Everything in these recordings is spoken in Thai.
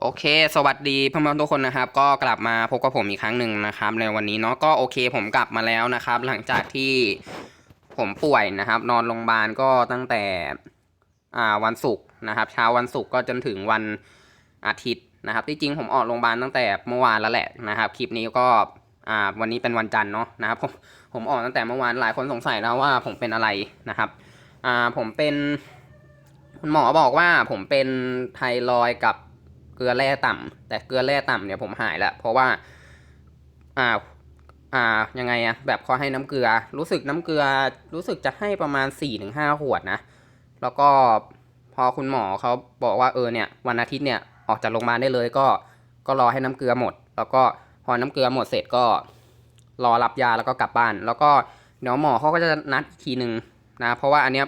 โอเค สวัสดีเพื่อนๆทุกคนนะครับ ก็กลับมาพบกับผมอีกครั้งหนึ่งนะครับ ในวันนี้เนาะก็โอเค ผมกลับมาแล้วนะครับ หลังจากที่ผมป่วยนะครับ นอนโรงพยาบาลก็ตั้งแต่อ่าวันศุกร์นะครับ เช้าวันศุกร์ก็จนถึงวันอาทิตย์นะครับที่จริงผมออกโรงพยาบาลตั้งแต่เมื่อวานแล้วแหละนะครับ คลิปนี้ก็อ่าวันนี้เป็นวันจันทร์เนาะนะครับผมผมออกตั้งแต่เมื่อวานหลายคนสงสัยนะว่าผมเป็นอะไรนะครับอ่าผมเป็นคุณหมอบอกว่าผมเป็นไทรอยกับ เกลือแร่ต่ำแต่เกลือแร่ต่ำเนี่ยผมหายแล้วเพราะว่าอ่าอ่ายังไงอะแบบเขาให้น้ำเกลือ รู้สึกน้ำเกลือรู้สึกจะให้ประมาณ4ี่ถึงห้าขวดนะ แล้วก็พอคุณหมอเขาบอกว่าเออเนี่ยวันอาทิตย์เนี่ยออกจากโรงพยาบาลได้เลยก็ก็รอให้น้ำเกลือหมด แล้วก็พอน้ำเกลือหมดเสร็จก็รอรับยาแล้วก็กลับบ้าน แล้วก็เดี๋ยวหมอเขาก็จะนัดอีกทีหนึ่งนะ เพราะว่าอันเนี้ย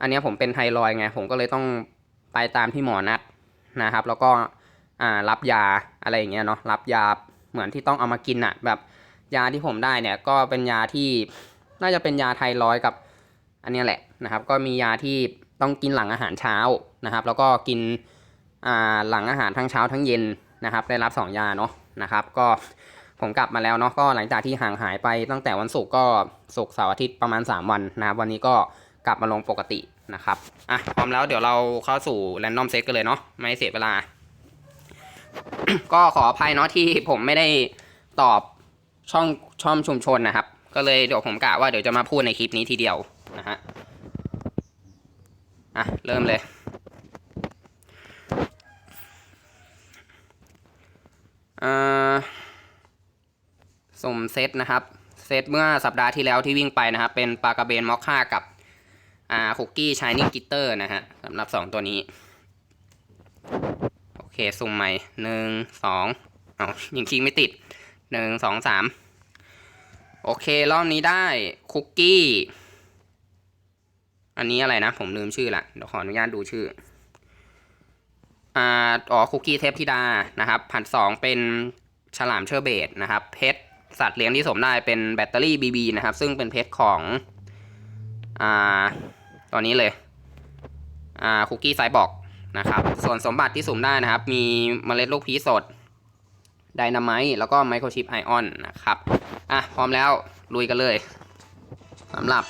อันเนี้ยผมเป็นไทรอยไงผมก็เลยต้องไปตามที่หมอนัด นะครับ แล้วก็รับยาอะไรอย่างเงี้ยเนาะรับยาเหมือนที่ต้องเอามากินอะแบบยาที่ผมได้เนี่ยก็เป็นยาที่น่าจะเป็นยาไทรอยกับอันนี้แหละนะครับ ก็มียาที่ต้องกินหลังอาหารเช้านะครับ แล้วก็กินหลังอาหารทั้งเช้าทั้งเย็นนะครับ ได้รับ 2 ยาเนาะนะครับ ก็ผมกลับมาแล้วเนาะก็หลังจากที่ห่างหายไปตั้งแต่วันศุกร์ก็ศุกร์เสาร์อาทิตย์ประมาณ 3 วันนะครับ วันนี้ก็กลับมาลงปกติ นะครับ อะ พร้อมแล้วเดี๋ยวเราเข้าสู่แรนดอมเซตกันเลยเนาะ ไม่เสียเวลา ก็ขออภัยเนาะที่ผมไม่ได้ตอบช่องช่องชุมชนนะครับ ก็เลยเดี๋ยวผมกะว่าเดี๋ยวจะมาพูดในคลิปนี้ทีเดียวนะฮะ อะ เริ่มเลย อ่าสมเซตนะครับ เซตเมื่อสัปดาห์ที่แล้วที่วิ่งไปนะครับ เป็นปลากระเบนมอคค่ากับ อ่าคุกกี้ชายนิ่งกิตเตอร์นะฮะสำหรับสองตัวนี้ โอเคสุ่มใหม่หนึ่งสองเอายิงคิงไม่ติดหนึ่งสองสามโอเค รอบนี้ได้คุกกี้ อันนี้อะไรนะ ผมลืมชื่อละเดี๋ยวขออนุญาตดูชื่ออ่าอ๋อคุกกี้เทพธิดานะครับพันสองเป็นฉลามเชอร์เบตนะครับ เพชรสัตว์เลี้ยงที่สมได้เป็นแบตเตอรี่บีบีนะครับ ซึ่งเป็นเพชรของอ่า ตอนนี้เลยอ่าคุกกี้ไซบอกนะครับ ส่วนสมบัติที่สุ่มได้นะครับ มีเมล็ดลูกพีสดไดนาไมต์แล้วก็ไมโครชิปไอออนนะครับ อะ พร้อมแล้ว ลุยกันเลยสำหรับ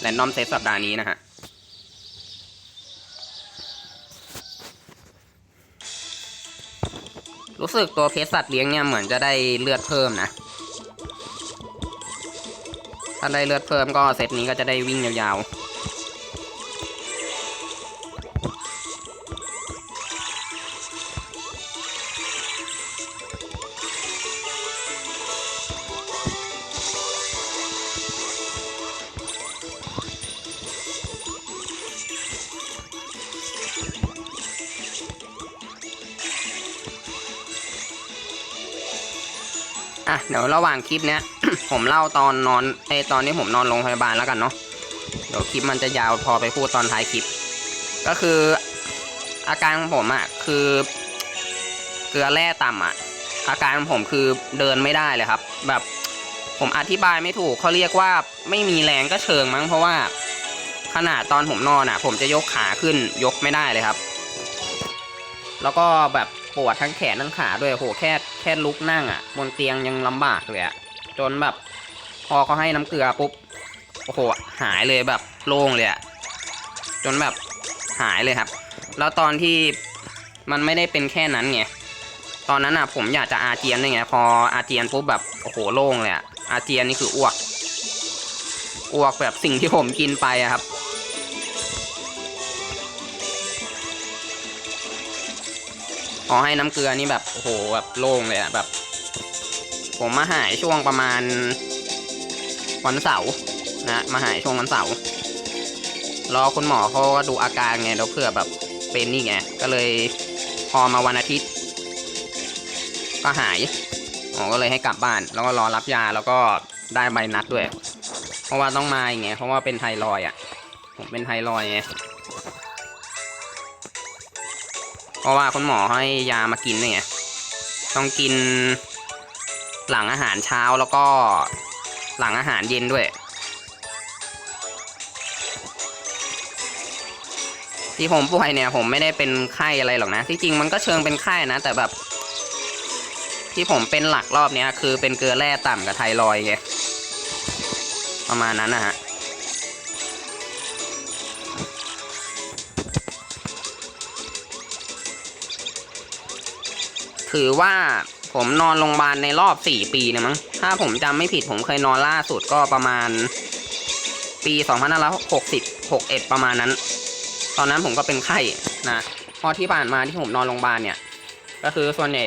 แรนดอมเซตสัปดาห์นี้นะฮะรู้สึกตัวเพชสัตว์เลี้ยงเนี่ยเหมือนจะได้เลือดเพิ่มนะ ถ้าได้เลือดเพิ่มก็เซตนี้ก็จะได้วิ่งยาวๆ อะเดี๋ยวระหว่างคลิปเนี้ย ผมเล่าตอนนอนไอตอนที่ผมนอนโรงพยาบาลแล้วกันเนาะเดี๋ยวคลิปมันจะยาวพอไปพูดตอนท้ายคลิป ก็คืออาการของผมอะ่ะคือ เกลือแร่ต่ำอะ่ะ อาการของผมคือเดินไม่ได้เลยครับ แบบผมอธิบายไม่ถูกเขาเรียกว่าไม่มีแรงก็เชิงมั้งเพราะว่าขนาดตอนผมนอนอะ่ะ ผมจะยกขาขึ้นยกไม่ได้เลยครับ แล้วก็แบบ ปวดทั้งแขนทั้งขาด้วยโหแค่แค่ลุกนั่งอะ่ะ บนเตียงยังลำบากเลยอะ่ะ จนแบบ พอเขาให้น้ำเกลือปุ๊บโอ้โหหายเลยแบบโล่งเลยอะ่ะจนแบบหายเลยครับ แล้วตอนที่มันไม่ได้เป็นแค่นั้นไงตอนนั้นอะผมอยากจะอาเจียนด้วยไงพออาเจียนปุ๊บแบบโอ้โหโล่งเลยอะอาเจียนนี่คืออ้วกอ้วกแบบสิ่งที่ผมกินไปอะครับ พอให้น้ำเกลือนี่แบบโอ้โหแบบโล่งเลยอะแบบ ผมมาหายช่วงประมาณ วันเสาร์นะมาหายช่วงวันเสาร์รอคุณหมอเขาก็ดูอาการไงแล้วเผื่อแบบเป็นนี่ไงก็เลยพอมาวันอาทิตย์ ก็หายหมอก็เลยให้กลับบ้าน แล้วก็รอรับยาแล้วก็ได้ใบนัดด้วย เพราะว่าต้องมาอย่างเงี้ยเพราะว่าเป็นไทรอยอะ ผมเป็นไทรอยไง ราะว่าคุณหมอให้ยามากินเนี่ยต้องกินหลังอาหารเช้าแล้วก็หลังอาหารเย็นด้วย ที่ผมป่วยเนี่ย ผมไม่ได้เป็นไข้อะไรหรอกนะที่จริงมันก็เชิงเป็นไข้นะ แต่แบบ ที่ผมเป็นหลักรอบเนี้ยคือเป็นเกลือแร่ต่ำกับไทรอยไงประมาณนั้นนะฮะ ถือว่าผมนอนโรงพยาบาลในรอบสี่ปีเนี่ยมั้ง ถ้าผมจำไม่ผิดผมเคยนอนล่าสุดก็ประมาณ ปี2 5 6 6 1ประมาณนั้น ตอนนั้นผมก็เป็นไข้นะพอที่ผ่านมาที่ผมนอนโรงพยาบาลเนี่ย ก็คือส่วนใหญ่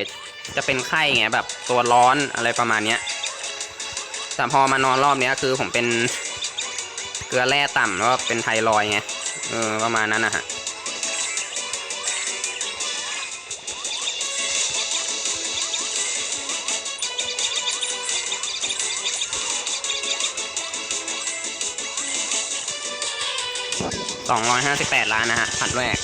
จะเป็นไข้ไงแบบตัวร้อนอะไรประมาณเนี้ยแต่พอมานอนรอบเนี้ยคือผมเป็นเกลือแร่ต่ำแล้วเป็นไทรอยไงเออประมาณนั้นนะฮะ สองร้อยห้าสิบแปดล้านนะฮะผัดแรก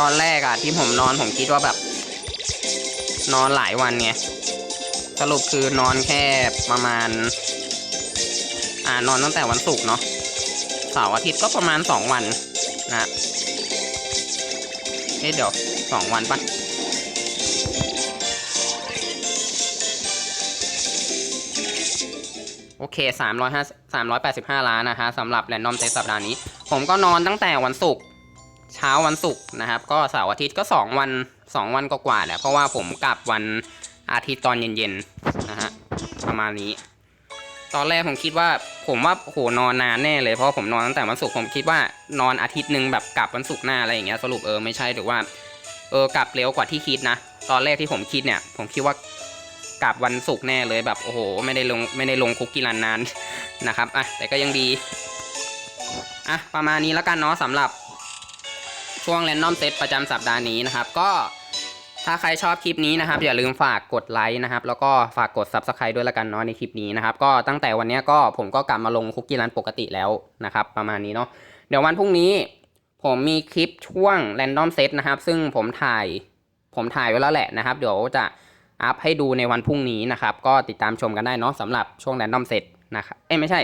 ตอนแรกอะที่ผมนอนผมคิดว่าแบบ นอนหลายวันไงสรุปคือนอนแค่ประมาณ อ่านอนตั้งแต่วันศุกร์เนาะเสาร์อาทิตย์ก็ประมาณสองวันนะเอ๊ะเดี๋ยวสองวันปะโอเคสามร้อยห้าสามร้อยแปดสิบห้าล้านนะฮะสำหรับแรนดอมเทสสัปดาห์นี้ ผมก็นอนตั้งแต่วันศุกร์ เช้าวันศุกร์นะครับ ก็เสาร์อาทิตย์ก็ 2 วัน 2 วันกว่าๆแหละเพราะว่าผมกลับวันอาทิตย์ตอนเย็นๆนะฮะประมาณนี้ ตอนแรกผมคิดว่าผมว่าโหนอนนานแน่เลยเพราะผมนอนตั้งแต่วันศุกร์ผมคิดว่านอนอาทิตย์หนึ่งแบบกลับวันศุกร์หน้าอะไรอย่างเงี้ยสรุปเออไม่ใช่หรือว่าเออกลับเร็วกว่าที่คิดนะตอนแรกที่ผมคิดเนี่ย ผมคิดว่ากลับวันศุกร์แน่เลยแบบโอ้โห ไม่ได้ลงไม่ได้ลงคุกกี้รันนานนะครับอะแต่ก็ยังดีอะประมาณนี้แล้วกันเนาะสำหรับ ช่วง Random Set ประจำสัปดาห์นี้นะครับ ก็ถ้าใครชอบคลิปนี้นะครับ อย่าลืมฝากกดไลค์นะครับ แล้วก็ฝากกด Subscribe ด้วยละกันเนาะในคลิปนี้นะครับ ก็ตั้งแต่วันนี้ก็ผมก็กลับมาลงคุกกี้รันปกติแล้วนะครับ ประมาณนี้เนาะเดี๋ยววันพรุ่งนี้ผมมีคลิปช่วง Random Set นะครับ ซึ่งผมถ่ายผมถ่ายไว้แล้วแหละนะครับ เดี๋ยวจะอัพให้ดูในวันพรุ่งนี้นะครับ ก็ติดตามชมกันได้เนาะสำหรับช่วง Random Set นะครับเอ้ไม่ใช่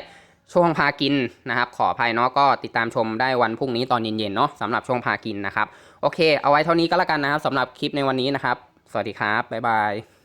ช่วงพากินนะครับ ขออภัยเนาะก็ติดตามชมได้วันพรุ่งนี้ตอนเย็นๆเนาะสำหรับช่วงพากินนะครับ โอเค เอาไว้เท่านี้ก็แล้วกันนะครับสำหรับคลิปในวันนี้นะครับ สวัสดีครับ บ๊ายบาย